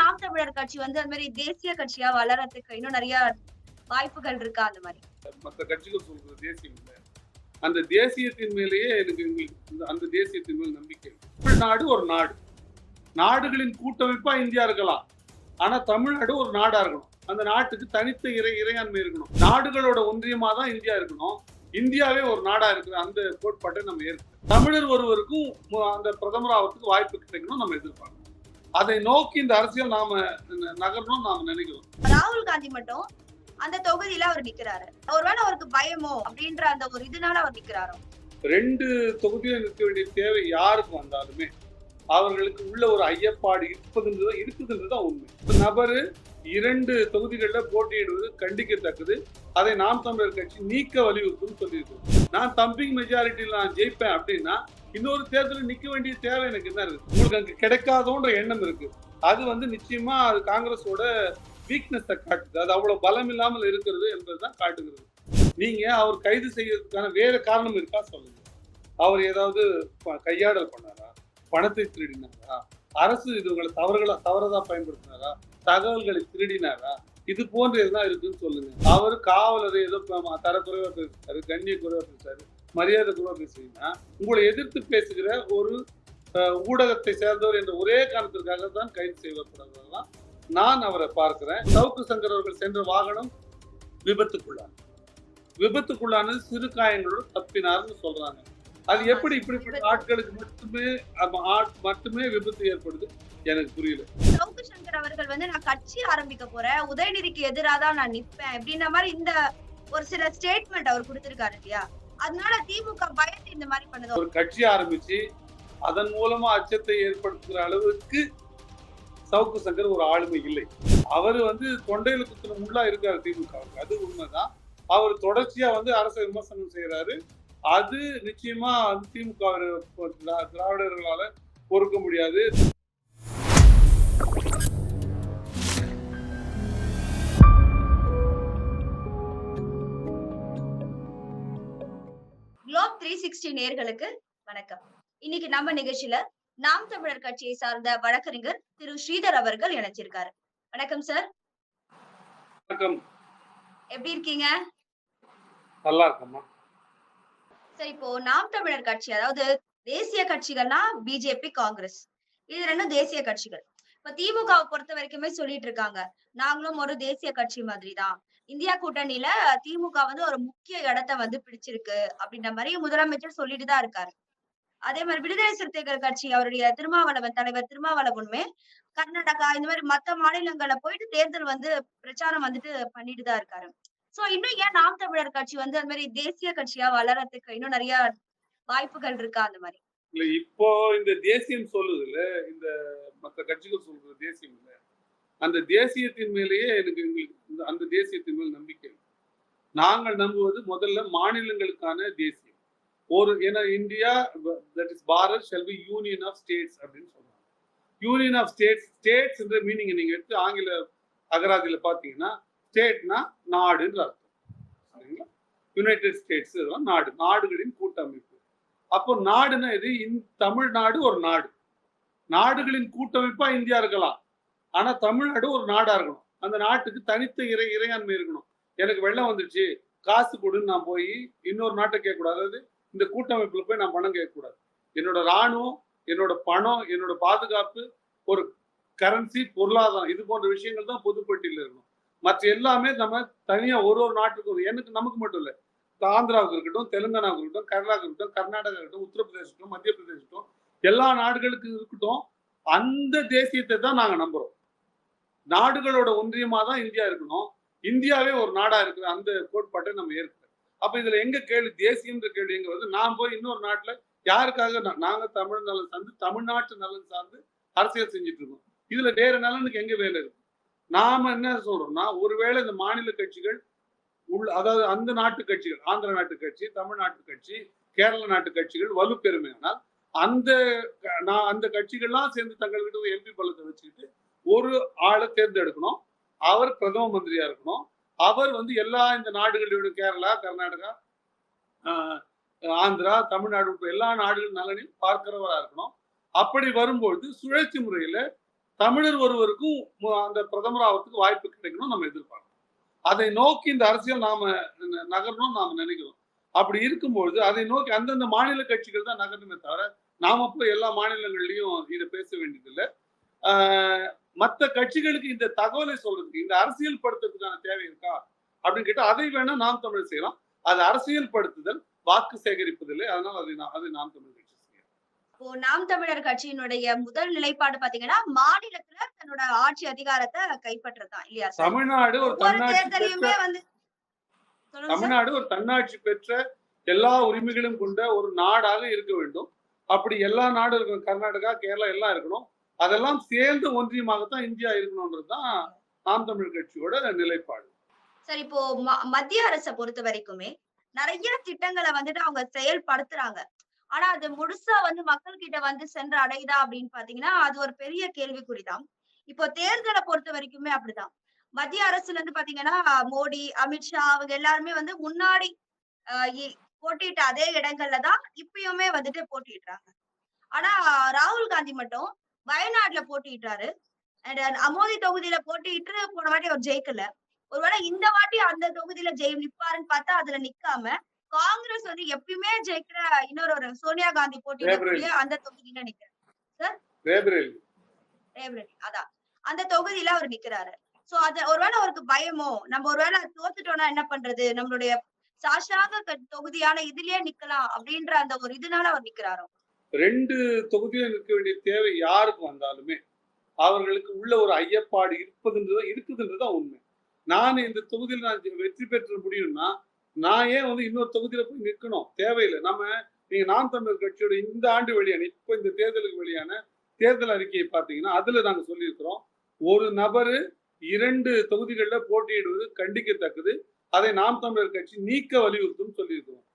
நாம் தமிழர் கட்சி வந்து அந்த மாதிரி தேசிய கட்சியா வளரத்துக்கு இன்னும் நிறைய வாய்ப்புகள் இருக்கா அந்த மாதிரி? மற்ற கட்சிகள் சொல்றது தேசியம் இல்லை. அந்த தேசியத்தின் மேலேயே எனக்கு எங்களுக்கு அந்த தேசியத்தின் மேல் நம்பிக்கை தமிழ்நாடு ஒரு நாடு. நாடுகளின் கூட்டமைப்பா இந்தியா இருக்கலாம். ஆனா தமிழ்நாடு ஒரு நாடா இருக்கணும். அந்த நாட்டுக்கு தனித்த இறை இறையாண்மை இருக்கணும். நாடுகளோட ஒன்றியமா தான் இந்தியா இருக்கணும். இந்தியாவே ஒரு நாடா இருக்கிற அந்த கோட்பாட்டை நம்ம ஏற்கணும் தமிழர் ஒருவருக்கும் அந்த பிரதமர் ஆகிறதுக்கு வாய்ப்பு கிடைக்கணும் நம்ம எதிர்பார்க்கணும் அதை நோக்கி இந்த அரசியல் நாம ந- நகரணும்னு நாம நினைக்கிறோம். ராகுல் காந்தி மட்டும் அந்த தொகுதியில அவர் நிக்கிறாரு. ஒருவேளை அவருக்கு பயமோ அப்படின்ற அந்த ஒரு இதனால அவர் நிக்கிறாரோ? ரெண்டு தொகுதியில் நிற்க வேண்டிய தேவை யாருக்கு வந்தாலுமே அவர்களுக்கு உள்ள ஒரு ஐயப்பாடு இருப்பதுன்றது இருக்குதுன்றது தான் உண்மை. நபரு இரண்டு தொகுதிகளில் போட்டியிடுவது கண்டிக்கத்தக்கது. அதை நாம் தமிழர் கட்சி நீக்க வலியுறுத்தும் சொல்லியிருக்கோம் நான் தம்பிங் மெஜாரிட்டியில் நான் ஜெயிப்பேன் அப்படின்னா இன்னொரு தேர்தலில் நிற்க வேண்டிய தேவை எனக்கு என்ன இருக்கு? உங்களுக்கு அங்கே கிடைக்காதோன்ற எண்ணம் இருக்கு. அது வந்து நிச்சயமா அது காங்கிரஸோட வீக்னஸை காட்டுது. அது அவ்வளவு பலம் இல்லாமல் இருக்கிறது என்பதுதான் காட்டுகிறது. நீங்க அவர் கைது செய்யறதுக்கான வேற காரணம் இருக்கா சொல்லுங்க. அவர் ஏதாவது ப- கையாடல் பண்ணாரா? பணத்தை திருடினாரா? அரசு இது உங்களை தவறுகளா தவறதா பயன்படுத்தினாரா? தகவல்களை திருடினாரா? இது போன்ற எதுனா இருக்குன்னு சொல்லுங்க. அவர் காவலரை ஏதோ தரக்குறைவா பேசுறாரு கண்ணிய குறைவா பேசுறாரு மரியாதை குறைவா பேசுறீங்கன்னா உங்களை எதிர்த்து பேசுகிற ஒரு ஊடகத்தை சேர்ந்தவர் என்ற ஒரே காரணத்திற்காக தான் கைது செய்யப்படுறதெல்லாம் நான் அவரை பார்க்கிறேன். சவுக்கு சங்கர் அவர்கள் சென்ற வாகனம் விபத்துக்குள்ளானது. விபத்துக்குள்ளானது சிறு காயங்களோடு தப்பினார்னு சொல்றாங்க. அது எப்படி இப்படிப்பட்ட ஆட்களுக்கு மட்டுமே மட்டுமே விபத்து ஏற்படுது? எனக்கு புரியல. சவுக்கு சங்கர் அவர்கள் வந்து நான் கட்சி ஆரம்பிக்க போறேன். உதயநிதிக்கு எதிராக தான் நான் நிப்பேன். அப்படின்ற மாதிரி இந்த ஒரு சில ஸ்டேட்மெண்ட் அவர் கொடுத்திருக்காரு இல்லையா? அதனால திமுக பயந்து இந்த மாதிரி பண்ணதோ? ஒரு கட்சி ஆரம்பிச்சு அதன் மூலமா அச்சத்தை ஏற்படுத்துகிற அளவுக்கு சவுக்கு சங்கர் ஒரு ஆளுமை இல்லை. அவர் வந்து தொண்டையில குத்துன முள்ளா இருக்காரு திமுகவுக்கு. அது உண்மைதான். அவர் தொடர்ச்சியா வந்து அரசை விமர்சனம் செய்யறாரு அது நிச்சயமா திமுக திராவிடர்களால பொறுக்க முடியாது. குளோப் த்ரீ சிக்ஸ்டி நேர்களுக்கு வணக்கம். இன்னைக்கு நம்ம நிகழ்ச்சியில நாம் தமிழர் கட்சியை சார்ந்த வழக்கறிஞர் திரு ஸ்ரீதர் அவர்கள் இணைச்சிருக்காரு வணக்கம் சார் வணக்கம். எப்படி இருக்கீங்க? நல்லா இருக்கம்மா. சார் இப்போ நாம் தமிழர் கட்சி அதாவது தேசிய கட்சிகள்னா பிஜேபி காங்கிரஸ் இது ரெண்டும் தேசிய கட்சிகள். இப்ப திமுகவை பொறுத்த வரைக்குமே சொல்லிட்டு இருக்காங்க. நாங்களும் ஒரு தேசிய கட்சி மாதிரி தான் இந்தியா கூட்டணியில திமுக வந்து ஒரு முக்கிய இடத்த வந்து பிடிச்சிருக்கு அப்படின்ற மாதிரி முதலமைச்சர் சொல்லிட்டு தான் இருக்காரு. அதே மாதிரி விடுதலை சிறுத்தைகள் கட்சி அவருடைய திருமாவளவன் தலைவர் திருமாவளவனுமே கர்நாடகா இந்த மாதிரி மத்த மாநிலங்கள்ல போயிட்டு தேர்தல் வந்து பிரச்சாரம் வந்துட்டு பண்ணிட்டு தான் இருக்காரு. சோ இன்னும் ஏன் நாம் தமிழர் கட்சி வந்து அந்த மாதிரி தேசிய கட்சியா வளரத்துக்கு இன்னும் நிறைய வாய்ப்புகள் இருக்கா அந்த மாதிரி? இல்ல இப்போ இந்த தேசியம் சொல்லுதுல்ல இந்த மற்ற கட்சிகள் சொல்றது தேசியம் இல்ல. அந்த தேசியத்தின் மேலேயே எனக்கு எங்களுக்கு இந்த- அந்த தேசியத்தின் மேல் நம்பிக்கை நாங்கள் நம்புவது முதல்ல மாநிலங்களுக்கான தேசியம். ஒரு ஏன்னா India that is Bharat shall be union of states அப்படின்னு சொல்றாங்க. யூனியன் ஆஃப் ஸ்டேட்ஸ் ஸ்டேட்ஸ் என்ற மீனிங் நீங்க எடுத்து ஆங்கில அகராதியில பாத்தீங்கன்னா ஸ்டேட்னா நாடுன்ற அர்த்தம். சரிங்களா? யுனைடெட் ஸ்டேட்ஸ் இதெல்லாம் நாடு நாடுகளின் கூட்டமைப்பு. அப்போ நாடுன்னா இது இந் தமிழ்நாடு ஒரு நாடு. நாடுகளின் கூட்டமைப்பா இந்தியா இருக்கலாம். ஆனா தமிழ்நாடு ஒரு நாடா இருக்கணும். அந்த நாட்டுக்கு தனித்த இறை இறையாண்மை இருக்கணும். எனக்கு வெள்ளம் வந்துடுச்சு காசு கொடுன்னு நான் போய் இன்னொரு நாட்டை கேட்கக்கூடாது. அதாவது இந்த கூட்டமைப்புல போய் நான் பணம் கேட்கக்கூடாது. என்னோட ராணுவம் என்னோட பணம் என்னோட பாதுகாப்பு ஒரு கரன்சி பொருளாதாரம் இது போன்ற விஷயங்கள் தான் பொதுப்பட்டியில் இருக்கணும். மற்ற எல்லாமே நம்ம தனியா ஒரு ஒரு நாட்டுக்கும் எனக்கு நமக்கு மட்டும் இல்லை. ஆந்திராவுக்கு இருக்கட்டும் தெலுங்கானாவுக்கு இருக்கட்டும் கேரளாவுக்கு இருக்கட்டும் கர்நாடகா இருக்கட்டும் உத்தரப்பிரதேசத்துக்கும் மத்திய பிரதேசத்துக்கும் எல்லா நாடுகளுக்கு இருக்கட்டும் அந்த தேசியத்தை தான் நாங்கள் நம்புறோம். நாடுகளோட ஒன்றியமாக தான் இந்தியா இருக்கணும். இந்தியாவே ஒரு நாடாக இருக்கிற அந்த கோட்பாட்டை நம்ம ஏற்கிறோம் அப்போ இதில் எங்கே கேள்வி? தேசியன்ற கேள்விங்கிறது நான் போய் இன்னொரு நாட்டில் யாருக்காக நாங்கள் தமிழ் நலன் சார்ந்து தமிழ்நாட்டு நலன் சார்ந்து அரசியல் செஞ்சுட்டு இருக்கோம். இதில் வேற நலனுக்கு எங்கே வேலை இருக்கு? நாம என்ன சொல்றோம்னா ஒருவேளை இந்த மாநில கட்சிகள் உள்ள அதாவது அந்த நாட்டு கட்சிகள் ஆந்திர நாட்டு கட்சி தமிழ்நாட்டு கட்சி கேரள நாட்டு கட்சிகள் வலுப்பெருமையானால் அந்த க- நான் அந்த கட்சிகள்லாம் சேர்ந்து தங்கள்கிட்ட எம்பி பலத்தை வச்சுக்கிட்டு ஒரு ஆளை தேர்ந்தெடுக்கணும். அவர் பிரதம மந்திரியா இருக்கணும். அவர் வந்து எல்லா இந்த நாடுகளோட கேரளா கர்நாடகா ஆந்திரா தமிழ்நாடு எல்லா நாடுகள் நலனையும் பார்க்கிறவராக இருக்கணும். அப்படி வரும்பொழுது சுழற்சி முறையில தமிழர் ஒருவருக்கும் அந்த பிரதமர் ஆகிறதுக்கு வாய்ப்பு கிடைக்கணும் நம்ம எதிர்பார்க்கணும் அதை நோக்கி இந்த அரசியல் நாம நகரணும்னு நாம நினைக்கிறோம். அப்படி இருக்கும்பொழுது அதை நோக்கி அந்தந்த மாநில கட்சிகள் தான் நகரணுமே தவிர நாம போய் எல்லா மாநிலங்கள்லயும் இதை பேச வேண்டியதில்லை. மற்ற கட்சிகளுக்கு இந்த தகவலை சொல்றதுக்கு இந்த அரசியல் படுத்துறதுக்கான தேவை இருக்கா? அப்படின்னு கேட்டா அதை வேணா நாம் தமிழ் செய்யலாம். அது அரசியல் படுத்துதல் வாக்கு சேகரிப்பதில்லை. அதனால அதை நான் அதை நாம் தமிழ் இப்போ நாம் தமிழர் கட்சியினுடைய முதல் நிலைப்பாடு பாத்தீங்கன்னா மாநிலத்துல தன்னோட ஆட்சி அதிகாரத்தை கைப்பற்றதான் இல்லையா தமிழ்நாடு ஒரு தேர்தலையுமே வந்து தமிழ்நாடு ஒரு தன்னாட்சி பெற்ற எல்லா உரிமைகளும் கொண்ட ஒரு நாடாக இருக்க வேண்டும். அப்படி எல்லா நாடும் இருக்கணும். கர்நாடகா கேரளா எல்லாம் இருக்கணும். அதெல்லாம் சேர்ந்த ஒன்றியமாகத்தான் இந்தியா இருக்கணும்ன்றது தான் நாம் தமிழ் கட்சியோட நிலைப்பாடு. சார் இப்போ மத்திய அரசை பொறுத்த வரைக்குமே நிறைய திட்டங்களை வந்துட்டு அவங்க செயல்படுத்துறாங்க. ஆனா அது முழுசா வந்து மக்கள் கிட்ட வந்து சென்று அடையுதா அப்படின்னு பாத்தீங்கன்னா அது ஒரு பெரிய கேள்விக்குறிதான். இப்போ தேர்தலை பொறுத்த வரைக்குமே அப்படிதான். மத்திய அரசுல இருந்து பாத்தீங்கன்னா மோடி அமித்ஷா அவங்க எல்லாருமே வந்து முன்னாடி ஆஹ் இ- அதே இடங்கள்ல தான் இப்பயுமே வந்துட்டு போட்டிடுறாங்க ஆனா ராகுல் காந்தி மட்டும் வயநாட்டுல போட்டிட்டாரு அண்ட் அமோதி தொகுதியில போட்டியிட்டு போன வாட்டி அவர் ஜெயிக்கல. ஒருவேளை இந்த வாட்டி அந்த தொகுதியில ஜெய் நிப்பாருன்னு பார்த்தா அதுல நிக்காம காங்கிரஸ் வந்து எப்பயுமே ஜெயிக்கிற இன்னொரு ஒரு சோனியா காந்தி போட்டியிடக்கூடிய அந்த ரேபரேலி. ரேவரடி அதான். அந்த தொகுதியில அவர் நிக்கிறாரு. சோ அது ஒருவேளை அவருக்கு பயமோ நம்ம ஒருவேளை தோத்துட்டோம்னா என்ன பண்றது? நம்மளுடைய சாஷாங்க தொகுதியான இதுலயே நிக்கலாம் அப்படின்ற அந்த ஒரு இதனால அவர் நிக்கிறாரோ? ரெண்டு தொகுதியில நிற்க வேண்டிய தேவை யாருக்கு வந்தாலுமே அவர்களுக்கு உள்ள ஒரு ஐயப்பாடு இருப்பதுன்றது இருக்குதுன்றதுதான் உண்மை. நான் இந்த தொகுதியில் நான் வெற்றி பெற்ற முடியும்னா நான் ஏன் வந்து இன்னொரு தொகுதியில போய் நிற்கணும்? தேவையில்லை. நம்ம நீங்க நாம் தமிழர் கட்சியோட இந்த ஆண்டு வெளியான இப்போ இந்த தேர்தலுக்கு வெளியான தேர்தல் அறிக்கையை பார்த்தீங்கன்னா அதுல நாங்க சொல்லியிருக்கிறோம் ஒரு நபரு இரண்டு தொகுதிகளில் போட்டியிடுவது கண்டிக்கத்தக்கது. அதை நாம் தமிழர் கட்சி நீக்க வலியுறுத்தும் சொல்லியிருக்கிறோம்.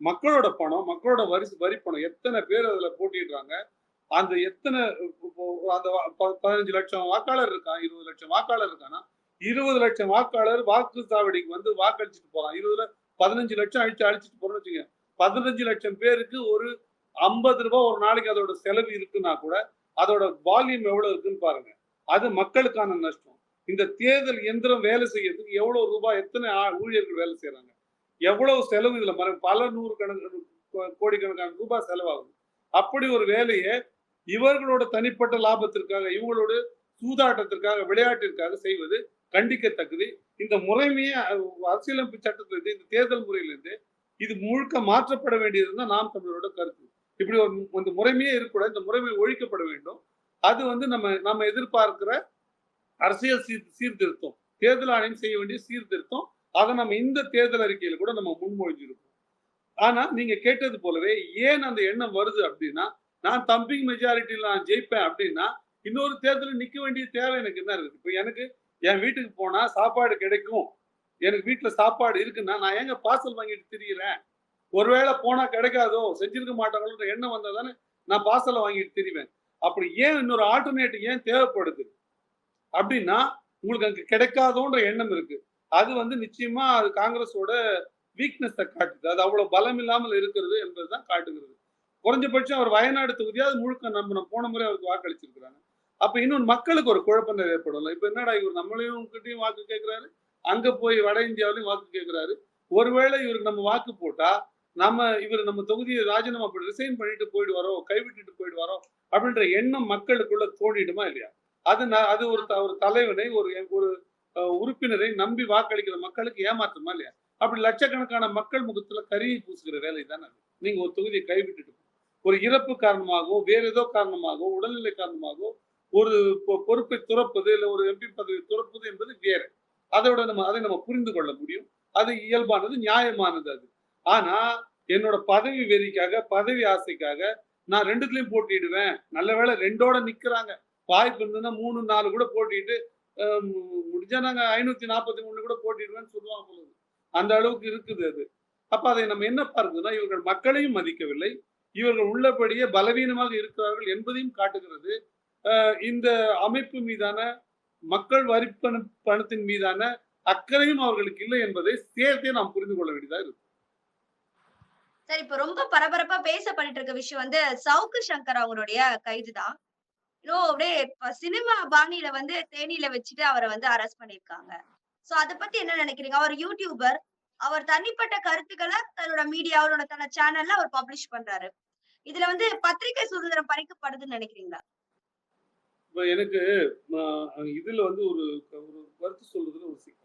மக்களோட பணம் மக்களோட வரி வரி பணம் எத்தனை பேர் அதுல போட்டிடுறாங்க அந்த எத்தனை அந்த பதினஞ்சு லட்சம் வாக்காளர் இருக்கான் இருபது லட்சம் வாக்காளர் இருக்கானா? இருபது லட்சம் வாக்காளர் வாக்கு சாவடிக்கு வந்து வாக்களிச்சுட்டு போறான். இருபதுல பதினஞ்சு லட்சம் அழிச்சு அழிச்சிட்டு போறோம்னு வச்சுங்க பதினஞ்சு லட்சம் பேருக்கு ஒரு ஐம்பது ரூபாய் ஒரு நாளைக்கு அதோட செலவு இருக்குன்னா கூட அதோட வால்யூம் எவ்வளவு இருக்குன்னு பாருங்க. அது மக்களுக்கான நஷ்டம். இந்த தேர்தல் எந்திரம் வேலை செய்யறதுக்கு எவ்வளவு ரூபாய் எத்தனை ஊழியர்கள் வேலை செய்யறாங்க எவ்வளவு செலவு இதுல மற பல நூறு கணக்கு கோடிக்கணக்கான ரூபாய் செலவாகும் அப்படி ஒரு வேலையை இவர்களோட தனிப்பட்ட லாபத்திற்காக இவங்களோட சூதாட்டத்திற்காக விளையாட்டிற்காக செய்வது கண்டிக்கத்தக்கது. இந்த முறைமையே அரசியலமைப்பு சட்டத்திலிருந்து இந்த தேர்தல் முறையிலிருந்து இது முழுக்க மாற்றப்பட வேண்டியதுதான் நாம் தமிழரோட கருத்து. இப்படி ஒரு இந்த முறைமையே இருக்கக்கூடாது இந்த முறைமை ஒழிக்கப்பட வேண்டும். அது வந்து நம்ம நம்ம எதிர்பார்க்கிற அரசியல் சீர் சீர்திருத்தம். தேர்தல் ஆணையம் செய்ய வேண்டிய சீர்திருத்தம். அதை நம்ம இந்த தேர்தல் அறிக்கையில் கூட நம்ம முன்மொழிஞ்சிருக்கோம் ஆனா நீங்க கேட்டது போலவே ஏன் அந்த எண்ணம் வருது அப்படின்னா நான் தம்பிங் மெஜாரிட்டியில் நான் ஜெயிப்பேன் அப்படின்னா இன்னொரு தேர்தலில் நிற்க வேண்டிய தேவை எனக்கு என்ன இருக்குது? இப்போ எனக்கு என் வீட்டுக்கு போனா சாப்பாடு கிடைக்கும். எனக்கு வீட்டுல சாப்பாடு இருக்குன்னா நான் ஏங்க பார்சல் வாங்கிட்டு திரியிறேன்? ஒருவேளை போனா கிடைக்காதோ? செஞ்சிருக்க மாட்டாங்களோன்ற எண்ணம் வந்தா தானே நான் பார்சலை வாங்கிட்டு திரிவேன். அப்படி ஏன் இன்னொரு ஆல்டர்னேட்டிவ் ஏன் தேவைப்படுது? அப்படின்னா உங்களுக்கு அங்க கிடைக்காதோன்ற எண்ணம் இருக்கு. அது வந்து நிச்சயமா அது காங்கிரஸோட வீக்னஸை காட்டுது. அது அவ்வளவு பலம் இல்லாமல் இருக்கிறது என்பதுதான் காட்டுகிறது. குறைஞ்சபட்சம் அவர் வயநாடு தொகுதியாவது முழுக்க நம்ம நம்ம போன முறை அவருக்கு வாக்களிச்சிருக்கிறாங்க. அப்ப இன்னொன்று மக்களுக்கு ஒரு குழப்பம் ஏற்படும் இப்ப என்னடா இவர் நம்மளையும் கிட்டையும் வாக்கு கேட்கிறாரு அங்க போய் வட இந்தியாவிலையும் வாக்கு கேட்கிறாரு ஒருவேளை இவருக்கு நம்ம வாக்கு போட்டா நம்ம இவர் நம்ம தொகுதியை ராஜினாமா பண்ணி ரிசைன் பண்ணிட்டு போயிடுவாரோ கைவிட்டுட்டு போயிடுவாரோ அப்படின்ற எண்ணம் மக்களுக்குள்ள தோண்டிடுமா இல்லையா? அது அது ஒரு த- ஒரு தலைவனை ஒரு ஒரு உறுப்பினரை நம்பி வாக்களிக்கிற மக்களுக்கு ஏமாற்றமா இல்லையா? அப்படி லட்சக்கணக்கான மக்கள் முகத்துல கரியை பூசுகிற வேலை தானே நீங்க ஒரு தொகுதியை கைவிட்டுட்டு ஒரு இறப்பு காரணமாகவோ வேற ஏதோ காரணமாகவோ உடல்நிலை காரணமாகவோ ஒரு பொ- பொறுப்பை துறப்பது இல்லை ஒரு எம்பி பதவி துறப்பது என்பது வேறு. அதோட நம்ம அதை நம்ம புரிந்து கொள்ள முடியும். அது இயல்பானது நியாயமானது அது. ஆனா என்னோட பதவி வெறிக்காக பதவி ஆசைக்காக நான் ரெண்டுத்துலயும் போட்டிடுவேன் நல்ல வேளை ரெண்டோட நிக்கிறாங்க. வாய்ப்பு இருந்ததுன்னா மூணு நாலு கூட போட்டிட்டு முடிஞ்சா நாங்க ஐநூத்தி நாற்பத்தி மூணு கூட போட்டிடுவேன்னு சொல்லுவாங்க அந்த அளவுக்கு இருக்குது அது. அப்ப அதை நம்ம என்ன பார்க்குதுன்னா இவர்கள் மக்களையும் மதிக்கவில்லை. இவர்கள் உள்ளபடியே பலவீனமாக இருக்கிறார்கள் என்பதையும் காட்டுகிறது. இந்த அமைப்பு மீதான மக்கள் வரி பணத்தின் மீதான அக்கறையும் அவர்களுக்கு இல்லை என்பதை சேர்த்தே நாம் புரிந்து கொள்ள வேண்டியதா இருக்கு. சரி இப்ப ரொம்ப பரபரப்பா பேசப்பட்டு இருக்க விஷயம் வந்து சவுக்கு சங்கர் அவங்களுடைய கைதுதான். இன்னும் அப்படியே சினிமா பாணியில வந்து தேனியில வச்சுட்டு அவரை வந்து அரெஸ்ட் பண்ணிருக்காங்க சோ அத பத்தி என்ன நினைக்கிறீங்க? அவர் யூடியூபர் அவர் தனிப்பட்ட கருத்துக்களை தன்னோட மீடியா அவரோட தன்னோட சேனல்ல அவர் பப்ளிஷ் பண்றாரு. இதுல வந்து பத்திரிகை சுதந்திரம் பறிக்கப்படுதுன்னு நினைக்கிறீங்களா? இப்போ எனக்கு இதில் வந்து ஒரு ஒரு கருத்து சொல்றதுல ஒரு சிக்கல்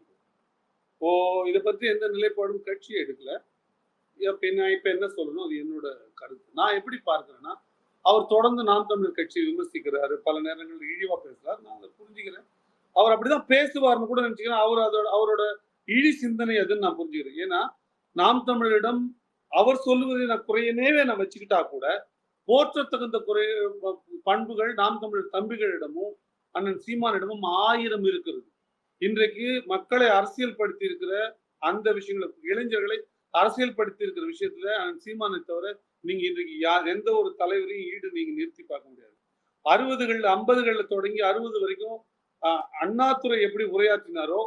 ஓ இதை பற்றி எந்த நிலைப்பாடும் கட்சி எடுக்கல. இப்போ நான் இப்போ என்ன சொல்லணும்? அது என்னோட கருத்து. நான் எப்படி பார்க்குறேன்னா அவர் தொடர்ந்து நாம் தமிழர் கட்சியை விமர்சிக்கிறாரு பல நேரங்களில் இழிவா பேசுறாரு. நான் அதை புரிஞ்சுக்கிறேன். அவர் அப்படிதான் பேசுவார்னு கூட நினச்சிக்கிறேன். அவர் அதோட அவரோட இழி சிந்தனை அதுன்னு நான் புரிஞ்சுக்கிறேன். ஏன்னா நாம் தமிழரிடம் அவர் சொல்லுவதை நான் குறையனேவே நான் வச்சுக்கிட்டா கூட போற்றத்தகுந்த குறை பண்புகள் நாம் தமிழர் தம்பிகளிடமும் அண்ணன் சீமானிடமும் ஆயிரம் இருக்கிறது. இன்றைக்கு மக்களை அரசியல் படுத்தி இருக்கிற அந்த விஷயங்களை இளைஞர்களை அரசியல் படுத்தி இருக்கிற விஷயத்துல அண்ணன் சீமானை தவிர நீங்க இன்றைக்கு யார் எந்த ஒரு தலைவரையும் ஈடு நீங்க நிறுத்தி பார்க்க முடியாது. அறுபதுகள் ஐம்பதுகள்ல தொடங்கி அறுபது வரைக்கும் அண்ணாதுரை எப்படி உரையாற்றினாரோ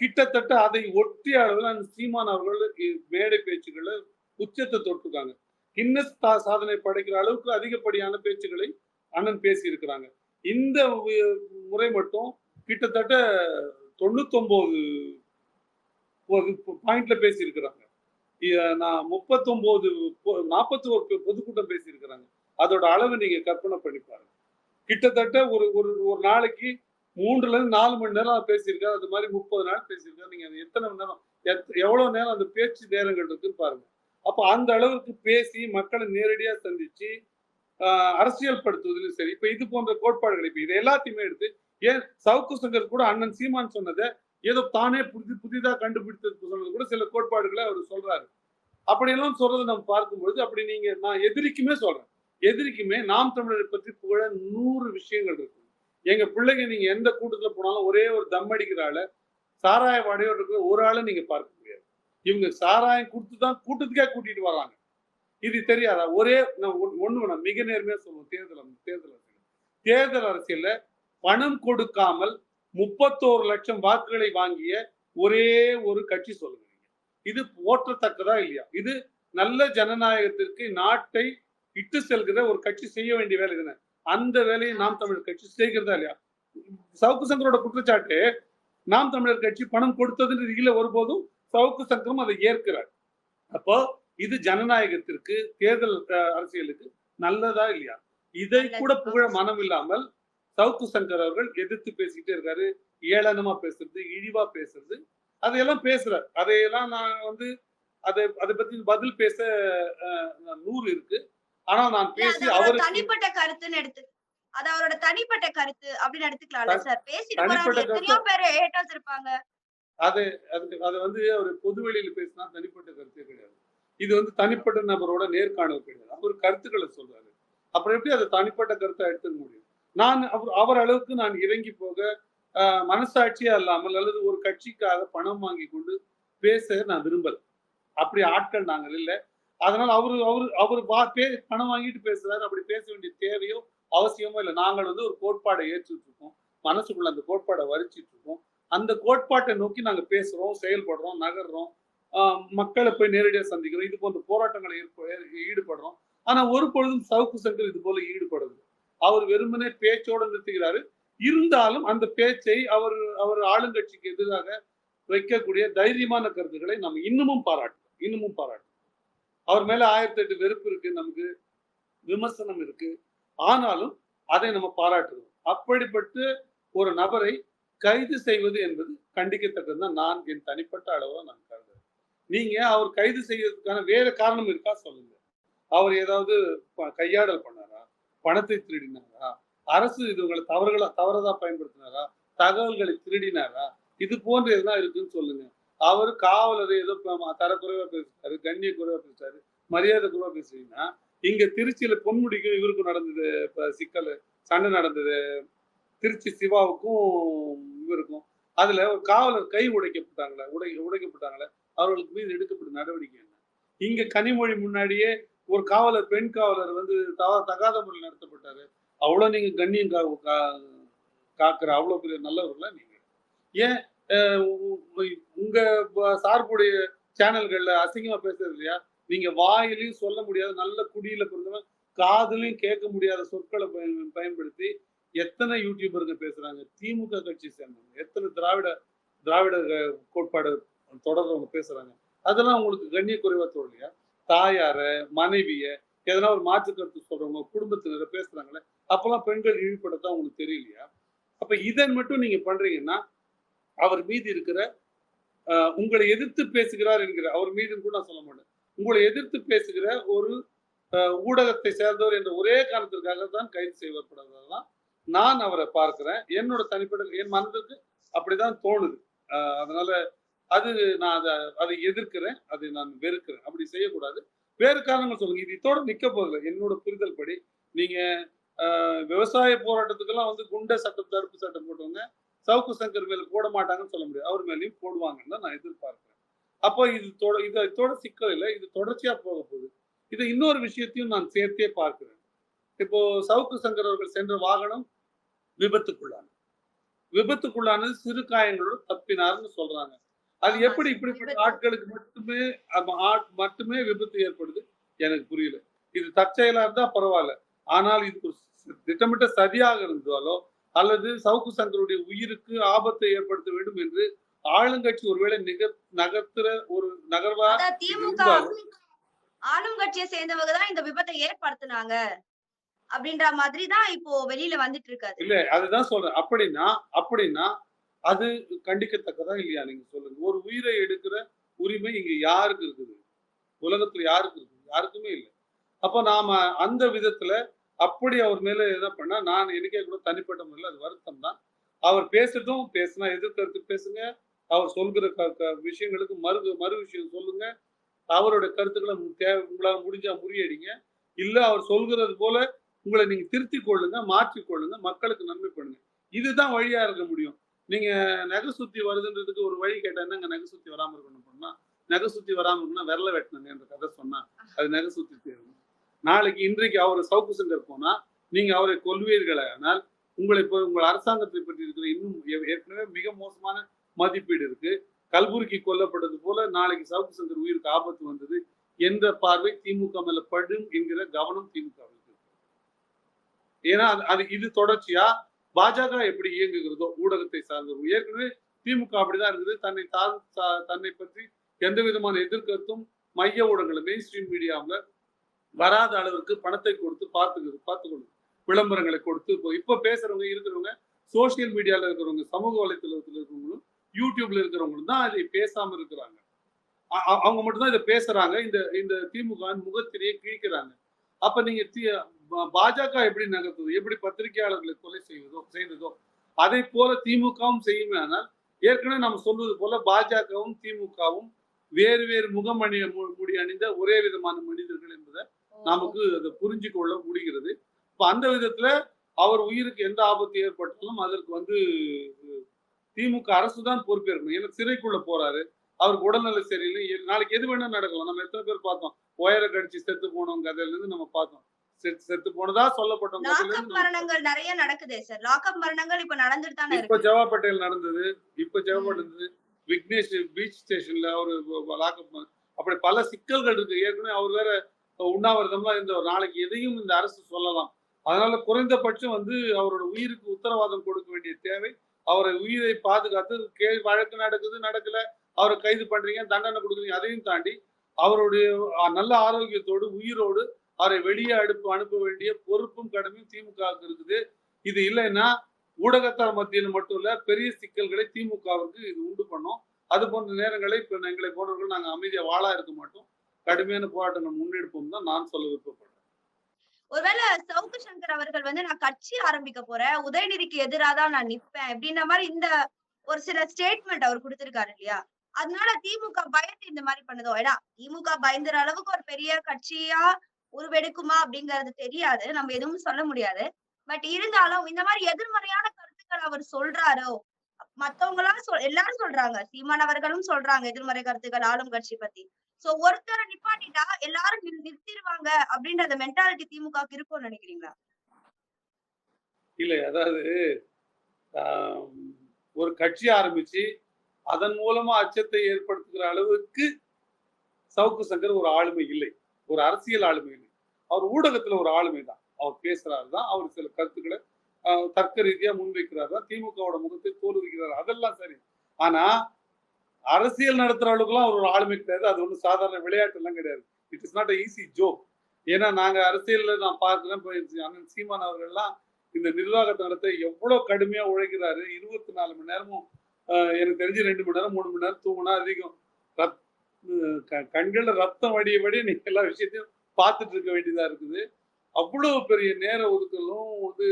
கிட்டத்தட்ட அதை ஒட்டிய அளவில் அந்த சீமான் அவர்கள் மேடை பேச்சுகளை உச்சத்தை தொட்டிருக்காங்க. கின்னஸ் தா- சாதனை படைக்கிற அளவுக்கு அதிகப்படியான பேச்சுகளை அண்ணன் பேசியிருக்கிறாங்க. இந்த முறை மட்டும் கிட்டத்தட்ட தொண்ணூத்தொம்போது பாயிண்ட்ல பேசியிருக்கிறாங்க. நான் முப்பத்தொம்போது நாற்பத்தி ஒரு பொதுக்கூட்டம் பேசியிருக்கிறாங்க. அதோட அளவு நீங்க கற்பனை பண்ணி பாருங்க. கிட்டத்தட்ட ஒரு ஒரு ஒரு நாளைக்கு மூன்றுல இருந்து நாலு மணி நேரம் பேசியிருக்காரு. அது மாதிரி முப்பது நாள் பேசியிருக்காரு. நீங்க எத்தனை மணி நேரம் எத்- எவ்வளவு நேரம் அந்த பேச்சு நேரங்கள் இருக்குன்னு பாருங்க. அப்போ அந்த அளவுக்கு பேசி மக்களை நேரடியாக சந்திச்சு அரசியல் படுத்துவதிலும் சரி இப்போ இது போன்ற கோட்பாடுகள் இப்போ இது எல்லாத்தையுமே எடுத்து ஏன் சவுக்கு சங்கர் கூட அண்ணன் சீமான் சொன்னதை ஏதோ தானே புதி புதிதாக கண்டுபிடித்தது சொன்னது கூட சில கோட்பாடுகளை அவர் சொல்றாரு. அப்படியெல்லாம் சொல்றதை நம்ம பார்க்கும்பொழுது அப்படி நீங்க நான் எதிரிக்குமே சொல்றேன். எதிரிக்குமே நாம் தமிழரை பற்றி புகழ நூறு விஷயங்கள் இருக்கு. எங்க பிள்ளைங்க நீங்க எந்த கூட்டத்துல போனாலும் ஒரே ஒரு தம் அடிக்கிற ஆளை சாராய வாடையோடு இருக்கிற ஒரு ஆளை நீங்க பார்க்க முடியாது. இவங்க சாராயம் கொடுத்து தான் கூட்டத்துக்கே கூட்டிட்டு வராங்க. இது தெரியாதா? ஒரே நான் ஒண்ணு- நான் மிக நேர்மையா சொல்லுவோம். தேர்தல் தேர்தல் அரசியல். தேர்தல் அரசியல்ல பணம் கொடுக்காமல் முப்பத்தோரு லட்சம் வாக்குகளை வாங்கிய ஒரே ஒரு கட்சி சொல்லுங்க இது போற்றத்தக்கதா இல்லையா? இது நல்ல ஜனநாயகத்திற்கு நாட்டை இட்டு செல்கிற ஒரு கட்சி செய்ய வேண்டிய வேலை தானே? அந்த வேலையை நாம் தமிழர் கட்சி செய்கிறதா இல்லையா? சவுக்கு சங்கரோட குற்றச்சாட்டு நாம் தமிழர் கட்சி பணம் கொடுத்ததுன்னு இல்ல ஒருபோதும் சவுக்கு சங்கரும் அதை ஏற்கிறார். அப்போ இது ஜனநாயகத்திற்கு தேர்தல் அரசியலுக்கு நல்லதா இல்லையா? இதை கூட புகழ மனம் இல்லாமல் சவுக்கு சங்கர் அவர்கள் எதிர்த்து பேசிக்கிட்டே இருக்காரு. ஏளனமா பேசுறது இழிவா பேசுறது. அதையெல்லாம் பேசுறார். அதையெல்லாம் நான் வந்து அதை அதை பத்தி பதில் பேச நூறு இருக்கு. ஆனா நான் பேசி அவருக்கு தனிப்பட்ட கருத்துன்னு எடுத்து அது அவரோட தனிப்பட்ட கருத்து அப்படின்னு எடுத்துக்கலாம்ல தனி- சார். போறாரு எத்தனையோ பேர் ஹேட்டர்ஸ் இருப்பாங்க. அது அது அதை வந்து அவர் பொதுவெளியில பேசினா தனிப்பட்ட கருத்தே கிடையாது. இது வந்து தனிப்பட்ட நபரோட நேர்காணல் கிடையாது. அவர் கருத்துக்களை சொல்றாரு. அப்புறம் எப்படி அதை தனிப்பட்ட கருத்தை எடுத்துக்க முடியும்? நான் அவர் அவர் அளவுக்கு நான் இறங்கி போக ஆஹ், மனசாட்சியா இல்லாமல் அல்லது ஒரு கட்சிக்காக பணம் வாங்கி கொண்டு பேச நான் விரும்பல. அப்படி ஆட்கள் நாங்கள் இல்லை. அதனால அவரு அவரு அவர் பே பணம் வாங்கிட்டு பேசுறாரு. அப்படி பேச வேண்டிய தேவையோ அவசியமோ இல்லை. நாங்கள் வந்து ஒரு கோட்பாடை ஏற்றுட்டு இருக்கோம். மனசுக்குள்ள அந்த கோட்பாடை வரிச்சிட்டு இருக்கோம். அந்த கோட்பாட்டை நோக்கி நாங்க பேசுறோம் செயல்படுறோம் நகர்றோம். மக்களை போய் நேரடியாக சந்திக்கிறோம். இது போன்ற போராட்டங்களை ஈடுபடுறோம். ஆனா ஒரு பொழுதும் சவுக்கு சங்கர் இது போல ஈடுபடுது அவர் வெறுமனே பேச்சோட நிறுத்துகிறாரு. இருந்தாலும் அந்த பேச்சை அவர் அவர் ஆளுங்கட்சிக்கு எதிராக வைக்கக்கூடிய தைரியமான கருத்துக்களை நம்ம இன்னமும் பாராட்டுறோம் இன்னமும் பாராட்டணும் அவர் மேல ஆயிரத்தி எட்டு வெறுப்பு இருக்கு நமக்கு விமர்சனம் இருக்கு. ஆனாலும் அதை நம்ம பாராட்டுறோம் அப்படிப்பட்ட ஒரு நபரை கைது செய்வது என்பது கண்டிக்கத்தக்கது தான் நான் என் தனிப்பட்ட அளவுல நான் கருதுறேன். நீங்க அவர் கைது செய்யறதுக்கான வேற காரணம் இருக்கா சொல்லுங்க. அவர் ஏதாவது கையாடல் பண்ணாரா? பணத்தை திருடினாரா? அரசு இதுவங்களை தவறுகளா தவறதா பயன்படுத்தினாரா? தகவல்களை திருடினாரா? இது போன்ற எதுனா இருக்குன்னு சொல்லுங்க. அவர் காவலர் ஏதோ தரக்குறைவா பேசுறாரு கண்ணிய குறைவா பேசுறாரு மரியாதை குறைவா பேசுறீங்கன்னா இங்க திருச்சியில பொன்முடிக்கும் இவருக்கும் நடந்தது சிக்கல் சண்டை நடந்தது திருச்சி சிவாவுக்கும் இவருக்கும். அதுல ஒரு காவலர் கை உடைக்கப்பட்டாங்களே உடை உடைக்கப்பட்டாங்களே அவர்களுக்கு மீது எடுக்கப்பட்ட நடவடிக்கை என்ன? இங்க கனிமொழி முன்னாடியே ஒரு காவலர் பெண் காவலர் வந்து தவ தகாத முறையில் நடத்தப்பட்டாரு. அவ்வளவு நீங்க கண்ணியம் கா காக்குற அவ்வளவு பெரிய நல்லவர்களா நீங்க. ஏன் அஹ், உங்க சார்புடைய சேனல்கள்ல அசிங்கமா பேசுறது இல்லையா? நீங்க வாயிலையும் சொல்ல முடியாத நல்ல குடியில பிறந்தவன் காதலையும் கேட்க முடியாத சொற்களை பயன் பயன்படுத்தி எத்தனை யூடியூபருங்க பேசுறாங்க? திமுக கட்சி சேர்ந்தவங்க. எத்தனை திராவிட திராவிட கோட்பாடு தொடர்றவங்க பேசுறாங்க. அதெல்லாம் உங்களுக்கு கண்ணிய குறைவா தோல்லையா தாயார மனைவிய எதனா ஒரு மாற்று கருத்து சொல்றவங்க குடும்பத்தினரை பேசுறாங்களே அப்பெல்லாம் பெண்கள் இழிப்படத்தான் உங்களுக்கு தெரியலையா? அப்ப இதன் மட்டும் நீங்க பண்றீங்கன்னா அவர் மீது இருக்கிற உங்களை எதிர்த்து பேசுகிறார் என்கிற அவர் மீதுன்னு கூட நான் சொல்ல மாட்டேன். உங்களை எதிர்த்து பேசுகிற ஒரு அஹ், ஊடகத்தை சேர்ந்தவர் என்ற ஒரே காரணத்திற்காக தான் கைது செய்யப்படுறதுதான் நான் அவரை பார்க்கிறேன். என்னோட தனிப்பட்ட என் மனதுக்கு அப்படிதான் தோணுது. அதனால அது நான் அதை அதை எதிர்க்கிறேன் அதை நான் வெறுக்கிறேன். அப்படி செய்யக்கூடாது. வேறு காரணங்கள் சொல்லுங்க. இது இதோட நிக்க போதில்லை என்னோட புரிதல் படி நீங்க விவசாய போராட்டத்துக்கெல்லாம் வந்து குண்டை சட்டம் தடுப்பு சட்டம் போட்டவங்க சவுக்கு சங்கர் மேல போட மாட்டாங்கன்னு சொல்ல முடியாது. அவர் மேலேயும் போடுவாங்கன்னு தான் நான் எதிர்பார்க்கிறேன். அப்போ இது தொட இது இதோட சிக்கல் இல்லை. இது தொடர்ச்சியா போக போகுது. இது இன்னொரு விஷயத்தையும் நான் சேர்த்தே பார்க்கிறேன். இப்போ சவுக்கு சங்கர் அவர்கள் சென்ற வாகனம் விபத்துக்குள்ளானது. விபத்துக்குள்ளானது சிறு காயங்களோடு தப்பினார்னு சொல்றாங்க. அது எப்படி. இப்படிப்பட்ட. ஆட்களுக்கு மட்டுமே மட்டுமே விபத்து ஏற்படுது? எனக்கு புரியல. இது தற்செயலா இருந்தா பரவாயில்ல. ஆனால் இது திட்டமிட்ட சதியாக இருந்தாலோ அல்லது சவுக்கு சங்கருடைய உயிருக்கு ஆபத்தை ஏற்படுத்த வேண்டும் என்று ஆளுங்கட்சி ஒருவேளை நிக நகர்த்துற ஒரு நகர்வா திமுக ஆளும் கட்சியை சேர்ந்தவங்க தான் இந்த விபத்தை ஏற்படுத்தினாங்க. அப்படின்ற மாதிரி தான் இப்போ வெளியில வந்துட்டு இருக்காது. இல்ல அதுதான் சொல்றேன். அப்படின்னா அப்படின்னா அது கண்டிக்கத்தக்கதா இல்லையா? நீங்க சொல்லுங்க. ஒரு உயிரை எடுக்கிற உரிமை இங்க யாருக்கு இருக்குது? உலகத்துல யாருக்கு இருக்குது? யாருக்குமே இல்லை. அப்ப நாம அந்த விதத்துல அப்படி அவர் மேல என்ன பண்ணா நான் எனக்கே கூட தனிப்பட்ட முறையில் அது வருத்தம் தான். அவர் பேசட்டும் பேசினா எதிர்கருத்து பேசுங்க. அவர் சொல்கிற க- விஷயங்களுக்கு மறு மறு விஷயம் சொல்லுங்க. அவரோட கருத்துக்களை தேவை உங்களால முடிஞ்சா முறியடிங்க. இல்ல அவர் சொல்கிறது போல உங்களை நீங்க திருத்திக் கொள்ளுங்க மாற்றிக் கொள்ளுங்க மக்களுக்கு நன்மை பண்ணுங்க. இதுதான் வழியா இருக்க முடியும். நீங்க நகை சுத்தி வருதுன்றதுக்கு ஒரு வழி கேட்டா என்னங்க நகை சுத்தி வராம இருக்கணும் பண்ணா நகை சுத்தி வராம இருக்கணும்னா விரல வெட்டணுங்க என்ற கதை சொன்னா அது நகை சுத்தி தேரும் நாளைக்கு இன்றைக்கு அவர் சவுக்கு சென்டர் போனா நீங்க அவரை கொல்வீர்களே ஆனால் உங்களை இப்போ உங்கள் அரசாங்கத்தை பற்றி இருக்கிற இன்னும் ஏற்கனவே மிக மோசமான மதிப்பீடு இருக்கு. கல்புர்கி கொல்லப்பட்டது போல நாளைக்கு சவுக்கு சங்கர் உயிருக்கு ஆபத்து வந்தது என்ற பார்வை திமுக மேல படும் என்கிற கவனம் திமுக ஏன்னா அது- அது இது தொடர்ச்சியா பாஜக எப்படி இயங்குகிறதோ ஊடகத்தை சார்ந்தது ஏற்கனவே திமுக அப்படிதான் இருக்குது. தன்னை சார் தன்னை பற்றி எந்த விதமான எதிர்கருத்தும் மைய ஊடகங்கள் மெயின் ஸ்ட்ரீம் மீடியாவில் வராத அளவிற்கு பணத்தை கொடுத்து பார்த்துக்கிறது பார்த்துக்கணும் விளம்பரங்களை கொடுத்து இப்போ இப்போ பேசுறவங்க இருக்கிறவங்க சோசியல் மீடியால இருக்கிறவங்க சமூக வலைத்தளத்தில் இருக்கிறவங்களும் யூடியூப்ல இருக்கிறவங்களும் தான் அதை பேசாம இருக்கிறாங்க. அவங்க மட்டும்தான் இதை பேசுறாங்க. இந்த இந்த திமுக முகத்திலேயே கிழிக்கிறாங்க. அப்ப நீங்க பாஜக எப்படி நகர்த்தது? எப்படி பத்திரிகையாளர்களை கொலை செய்வதோ செய்ததோ? அதை போல திமுகவும் செய்யுமே ஆனால் ஏற்கனவே நம்ம சொல்வது போல பாஜகவும் திமுகவும் வேறு வேறு முகமணி மு- முடி அணிந்த ஒரே விதமான மனிதர்கள் என்பதை நமக்கு அதை புரிஞ்சு கொள்ள முடிகிறது. இப்ப அந்த விதத்துல அவர் உயிருக்கு எந்த ஆபத்து ஏற்பட்டாலும் அதற்கு வந்து திமுக அரசு தான் பொறுப்பேற்கணும். ஏன்னா சிறைக்குள்ள போறாரு. அவருக்கு உடல்நிலை சரியில்லை. நாளைக்கு எது வேணா நடக்கலாம். நம்ம எத்தனை பேர் பார்த்தோம்? ஒயர கடிச்சு செத்து போனவங்க கதையில இருந்து நம்ம பார்த்தோம். செத்து போனதா சொல்லப்பட்டவங்க லாக்அப் மரணங்கள் நிறைய நடக்குதே சார் லாக்அப் மரணங்கள் இப்ப நடந்துட்டு தானே இப்ப ஜவா பட்டேல் நடந்தது இப்ப ஜவா நடந்தது. விக்னேஷ் பீச் ஸ்டேஷன்ல அவரு லாக்அப் அப்படி பல சிக்கல்கள் இருக்கு. ஏற்கனவே அவர் வேற உண்ணாவிரதம்லாம் இருந்த ஒரு நாளைக்கு எதையும் இந்த அரசு சொல்லலாம். அதனால குறைந்தபட்சம் வந்து அவரோட உயிருக்கு உத்தரவாதம் கொடுக்க வேண்டிய தேவை. அவரை உயிரை பாதுகாத்து கே வழக்கு நடக்குது நடக்கல. அவரை கைது பண்றீங்க தண்டனை கொடுக்குறீங்க அதையும் தாண்டி அவருடைய நல்ல ஆரோக்கியத்தோடு உயிரோடு அவரை வெளியே அனுப்ப அனுப்ப வேண்டிய பொறுப்பும் கடமையும் திமுகவுக்கு இருக்குது. இது இல்லைன்னா ஊடகத்தார் மத்தியில் மட்டும் இல்ல பெரிய சிக்கல்களை திமுகவுக்கு இது உண்டு பண்ணும். அது போன்ற நேரங்களை இப்ப எங்களை போன்றவர்கள் நாங்கள் அமைதியா வாழா இருக்க மாட்டோம். கடுமையான போராட்டம் முன்னெடுப்போம் தான் நான் சொல்ல விருப்பப்படுறேன். ஒருவேளை சவுக்கு சங்கர் அவர்கள் வந்து நான் கட்சி ஆரம்பிக்க போறேன் உதயநிதிக்கு எதிராக தான் நான் நிப்பேன் அப்படின்ற மாதிரி இந்த ஒரு சில ஸ்டேட்மெண்ட் அவர் கொடுத்திருக்காரு இல்லையா? அதனால திமுக பயந்து இந்த மாதிரி பண்ணுதோ? ஏன்னா திமுக பயந்துற அளவுக்கு ஒரு பெரிய கட்சியா உருவெடுக்குமா அப்படிங்கறது தெரியாது. நம்ம எதுவும் சொல்ல முடியாது. பட் இருந்தாலும் இந்த மாதிரி எதிர்மறையான கருத்துக்கள் அவர் சொல்றாரோ மத்தவங்களாம் சொல் எல்லாரும் சொல்றாங்க. சீமான் அவர்களும் சொல்றாங்க எதிர்மறை கருத்துக்கள் ஆளும் கட்சி பத்தி. சோ ஒருத்தரை நிப்பாட்டிட்டா எல்லாரும் நிறுத்திடுவாங்க அப்படின்ற அந்த மென்டாலிட்டி திமுக இருக்கும்னு நினைக்கிறீங்களா? இல்லை அதாவது ஒரு கட்சி ஆரம்பிச்சு அதன் மூலமா அச்சத்தை ஏற்படுத்துகிற அளவுக்கு சவுக்கு சங்கர் ஒரு ஆளுமை இல்லை. ஒரு அரசியல் ஆளுமை இல்லை. அவர் ஊடகத்துல ஒரு ஆளுமை தான். அவர் பேசுறாரு தான். அவர் சில கருத்துக்களை தர்க்க ரீதியா முன்வைக்கிறார் திமுகவோட முகத்தை தோல்விக்கிறார் அதெல்லாம் சரி. ஆனா அரசியல் நடத்துற அளவுக்குலாம் அவர் ஒரு ஆளுமை கிடையாது. அது ஒன்றும் சாதாரண விளையாட்டு எல்லாம் கிடையாது it is not easy joke ஏன்னா நாங்க அரசியல்ல நான் பார்க்கிறேன். அண்ணன் சீமான் அவர்கள்லாம் இந்த நிர்வாகத்தை நடத்த எவ்வளவு கடுமையா உழைக்கிறாரு. இருபத்தி நாலு மணி நேரமும் ஆஹ், எனக்கு தெரிஞ்சு ரெண்டு மணி நேரம் மூணு மணி நேரம் தூங்கினா அதிகம். ரத் கண்களில் ரத்தம் வடிய வடிய எல்லா விஷயத்தையும் பார்த்துட்டு இருக்க வேண்டியதா இருக்குது. அவ்வளவு பெரிய நேர ஒதுக்கலும் வந்து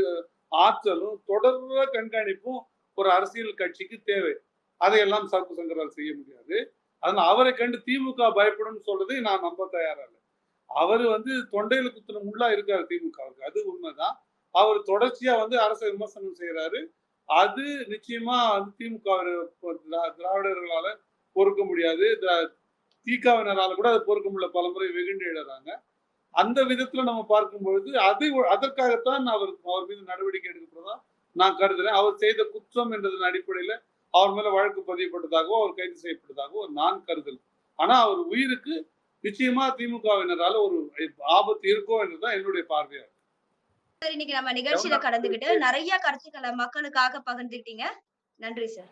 ஆற்றலும் தொடர்ற கண்காணிப்பும் ஒரு அரசியல் கட்சிக்கு தேவை. அதையெல்லாம் சரக்கு சங்கரால் செய்ய முடியாது. அதனால் அவரை கண்டு திமுக பயப்படும் சொல்றதை நான் நம்ப தயாரா இல்லை. அவர் வந்து தொண்டையில குத்துன முள்ளா இருக்காரு திமுகவுக்கு அது உண்மைதான். அவர் தொடர்ச்சியா வந்து அரசை விமர்சனம் செய்யறாரு அது நிச்சயமா வந்து திமுக திராவிடர்களால பொறுக்க முடியாது. தீகாவினரால கூட அதை பொறுக்க முடியல. பலமுறை வெகுண்டு எழுறாங்க அந்த விதத்துல நம்ம பார்க்கும் பொழுது அது அதற்காகத்தான் அவர் அவர் மீது நடவடிக்கை எடுக்கப்படுறதா நான் கருதுறேன். அவர் செய்த குற்றம் என்றதன் அடிப்படையில அவர் மேல வழக்கு பதியப்பட்டதாகவோ அவர் கைது செய்யப்பட்டதாகவோ நான் கருதல். ஆனா அவர் உயிருக்கு நிச்சயமா திமுகவினரால ஒரு ஆபத்து இருக்கோ என்றுதான் என்னுடைய பார்வையா இருக்கு. சார் இன்னைக்கு நம்ம நிகழ்ச்சியில கலந்துகிட்டு நிறைய கருத்துக்களை மக்களுக்காக பகிர்ந்துக்கிட்டீங்க. நன்றி சார்.